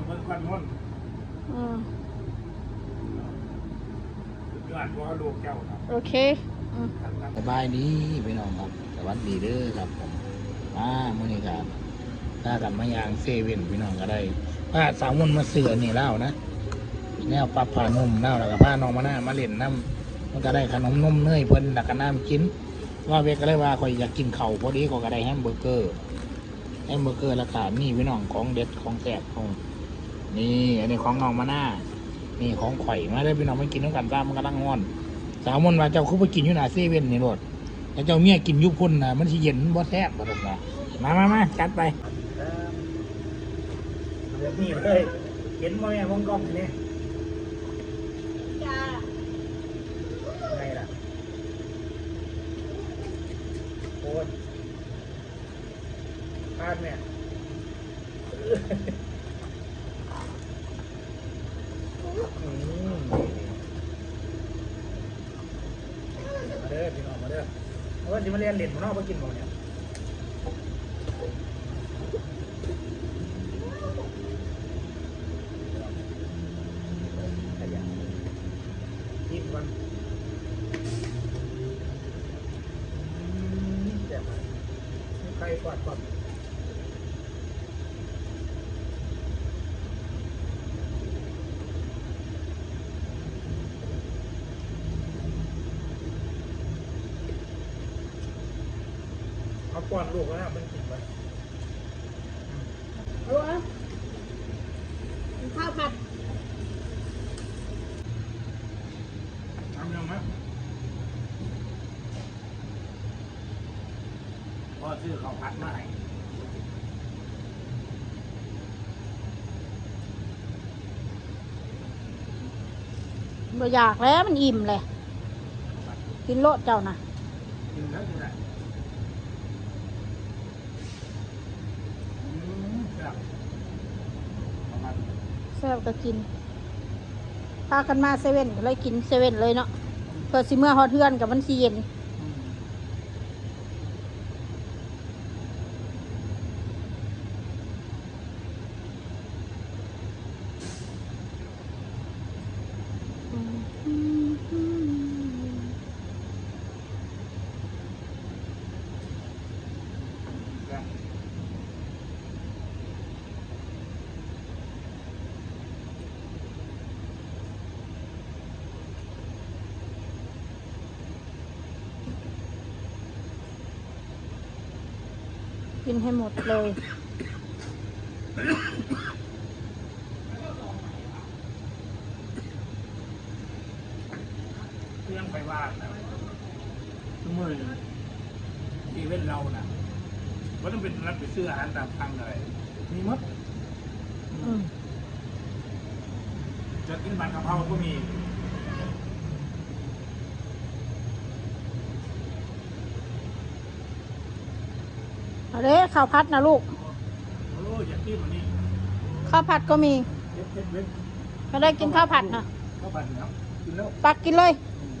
องเพิ่นควันม่นอืมสุดยอดบ่ลูกเจ้าครับโอเคอืมสบายดีพี่น้องครับสวัสดีเด้อครับผมมาเมื่อนี้ครับถ้ากันมายางเซเว่นพี่น้องก็ได้พาสาวมนต์มาเสือนี่เล่านะแนวปรับผ้านุ่มเล่าแล้วก็พาน้องมาหน้ามาเล่นน้ำมันก็ได้ขนมนมเนยเพิ่นแล้วก็น้ำกินว่าเวกก็เลยว่าคอยอยากกินเข่าวพอดีก็ก็ได้แฮมเบอร์เกอร์แฮมเบอร์เกอร์ราคานี่พี่น้องของเด็ดของแซ่บของ นี่อันนี้ของน้องมาหน้านี่ของข่อยมาได้อพี่น้องมากินน้ำกันตามมันกำลังงอน สาวมนต์ว่าเจ้าคือไปกินอยู่หน้าเซเว่นนี่โลดแต่เจ้าเมียกินอยุพุ่นนะมันสิเย็นบ่แซ่บบ่ตรงนะมามามาจัดไปแบบนี้เลยเห็นบ่แม่วงกลมนี่จ้าไงล่ะโคตรพลาดแม่อืมมาเด้อพี่น้องมาเด้อ เอาว่มาเรียนเล่นบ่เนาะบ่กินบ่เนี่ยขยะยิ้มก่อนเดี๋ยวมใครกอดก่อน เอาก่อนลูกแล้วนะมันกินไปเอาวะข้าวผัดทำยังไหมพ่อซื้อข้าวผัดมาให้บ่อยากแล้วมันอิ่มเลย กินโลดเจ้านะกินแล้วกินอะไรอืมครับข้าวผัด แซ่บก็กินพากันมาเซเว่นเลยกินเซเว่นเลยเนาะเพื่อสิเมื่อฮอดเทือนกับมันสิเย็น กินให้หมดเลย เครื่องไปว่านะทุกมือทีเว้นเรานะว่าต้องเป็นรับไปซื้ออาหารตามทางอะไรมีหมดอืม จะกินผัดกะเพราก็มี เอาเด้ข้าวผัดนะลูกโอ้อยากกินวันนี้ข้าวผัดก็มีเล็ดเล็ดเล็ดก็ได้กินข้าวผัดนะข้าวผัดแล้วกินแล้วตักกินเลยอืม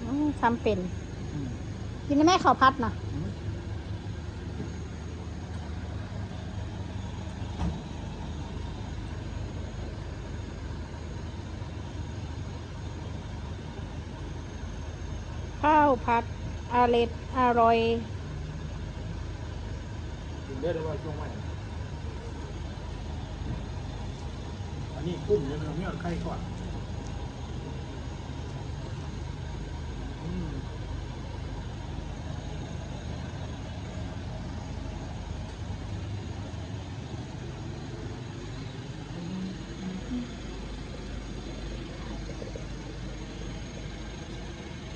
อืมทำเป็นอืมกินได้ไหมข้าวผัดนะอืมข้าวผัดอร่อยอร่อย กินได้เลยว่าช่วงไหนอันนี้กุ้งเนี่ยเราเนี่ยไข่ก่อน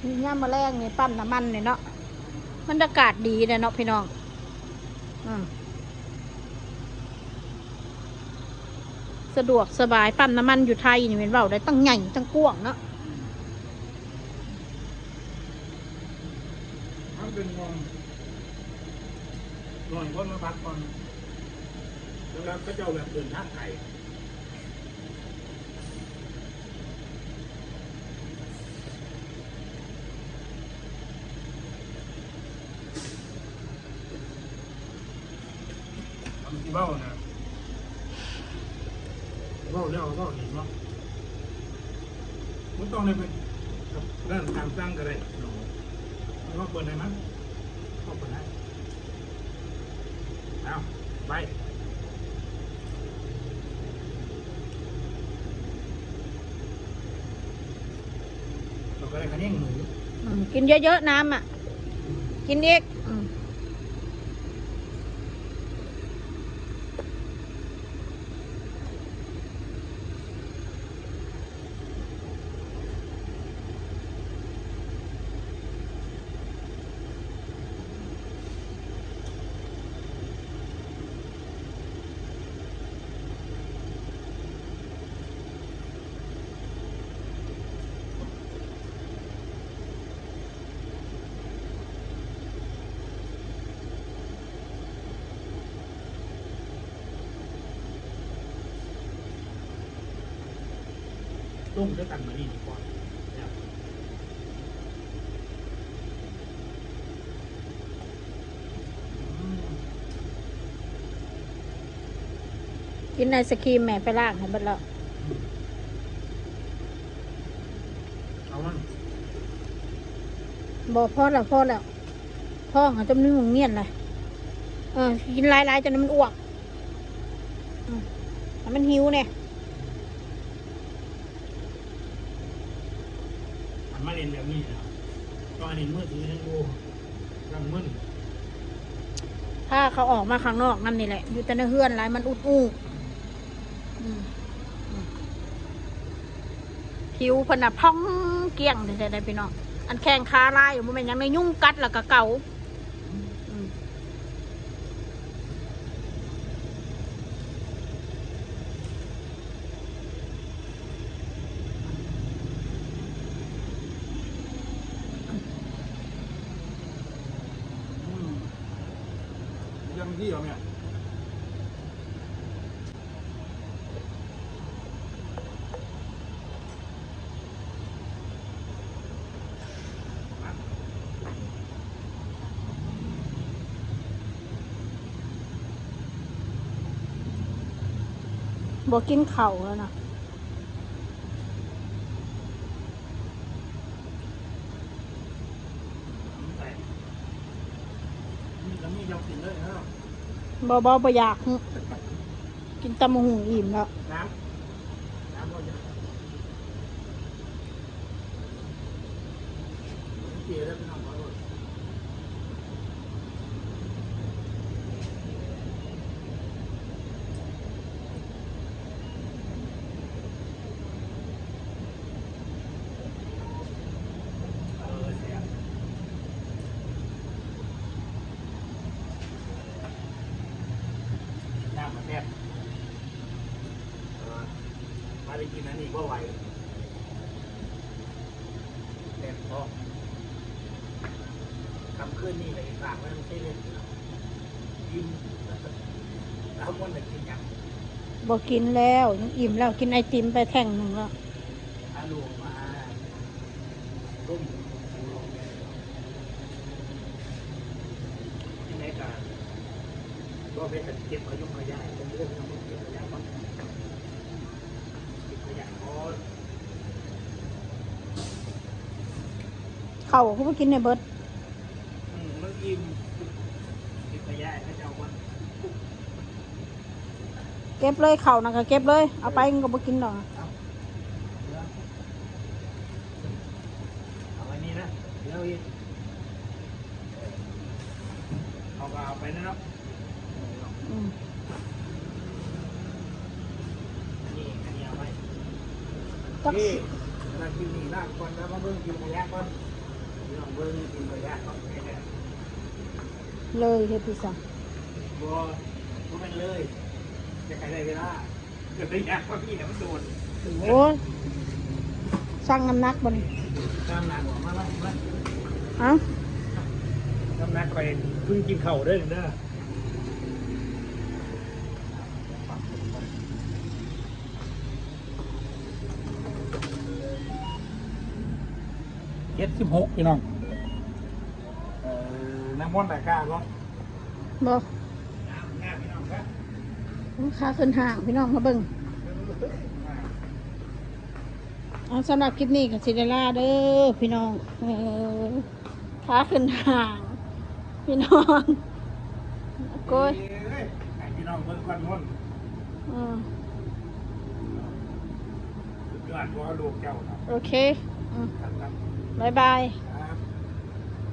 มีย่ามมาแรงนี่ปั๊มน้ำมันเนี่ยเนาะบรรยากาศดีเนี่ยเนาะพี่น้อง สะดวกสบายปั๊มน้ำมันอยู่ไทยนี่เป็นเบาได้ตั้งใหญ่ตั้งกว้างเนาะมันเป็นงงหน่อยคนมาพักก่อนแล้วก็เจ้าแบบเดินทางไกลทำที่เบ้านะาเรื่องเบาอีกเนาะมันต้องเลยเป็นกับเรื่องตามสร้งกันเลยเนาะมันก็เปิดได้มั้งก็เปิดได้เอาไปเราก็ได้คะแนนหนูกินเยอะๆน้ำอะ กินอีก อืมตุ้งด้วยกันมานี่ดีกว่าเนี่ยอืมกินไอศครีมแม่ไปล่างให้เบิดแล้วเอามันบอกพ่อแล้วพ่อแล้วพ่อเขาจะไม่มึงเงียนเลยเออกินหลายๆจนมันอ้วกอืมแต่มันหิวเนี่ย อันมา เนแบบนี้นะก็อันนี้มือถือให้ดูลำมึนถ้าเขาออกมาข้างนอกนั่นนี่แหละ อยู่แต่ในเฮือนไรมันอุดอู้ผิวพนน่ะพองเกลี้ยงได้ได้พี่น้อง อันแข้งขาลายอยู่มันยังไม่ยุ่งกัดแล้วก็เก่า ยังที่เหรอเนี่ย บอกกินเข่าวแล้วนะ แต่นี่แล้วมียำกินเลยนะ บอบอบอยาก กินตำมะหุงอิ่มแล้วน้ำน้ำก็ยังเสียแล้วเป็นน้ำร้อน เออเสียน้ำมาแทบเออ กินอันนี้ก็ไหวแทบพอคำขึ้นนี่เลยฝากไว้ไม่ใช่เล่นกินแล้วมันจะกินย่างบอกกินแล้วยังอิ่มแล้วกินไอติมไปแท่งหนึ่งแล้วอาลูมาร่มที่ไหนกันก็เป็นการเก็บอายุขยายเป็นเรื่องของเก็บขยายมันเก็บขยายพอ เข่าเขาไปกินในเบิดอืมมันอิ่มเก็บขยายเขาจะเอาวันเก็บเลยเข่านะก็เก็บเลย เอาไปมันก็บ่กินหรอกเอาเดี๋ยวเอาไว้นี่นะเดี๋ยวอีกเอาก็เอาไปนะเนาะอืมนี่อันนี้เอาไว้จักนี่นากินนี่ลากก่อนแล้วมาเบิ่งกินขยะก่อนพี่น้ องเบิ่งกินขยะก่อนแค่เลยเฮ็ดพิซซ่าบัวบัวเป็นเลยจะใครได้เวลาเกิดได้ยากกว่าพี่เนี่ยมันโดนโอ้ยสร้างน้ำหนักบนน้ำหนักกว่ามาแล้วมาเอ้า น้ำหนักไปเพิ่งกินเข่าวเด้อเด้อ เจ็ดสิบหกพี่น้องเอ่อน้ำมันตะกร้าเนาะบอกน้ำน้ำพี่น้องครับค่าขึ้นห่างพี่น้องมาเบิ่งเเอาสำหรับคลิปนี้กับซิเดล่าเด้อพี่น้องเออขาขึ้นห่าง พี่น้องโก้ยเอ้ยให้พี่น้องเพิ่นก่อนมุ่นอืมสุดยอดบ่ลูกเจ้าครับโอเคอืม ครับ 拜拜。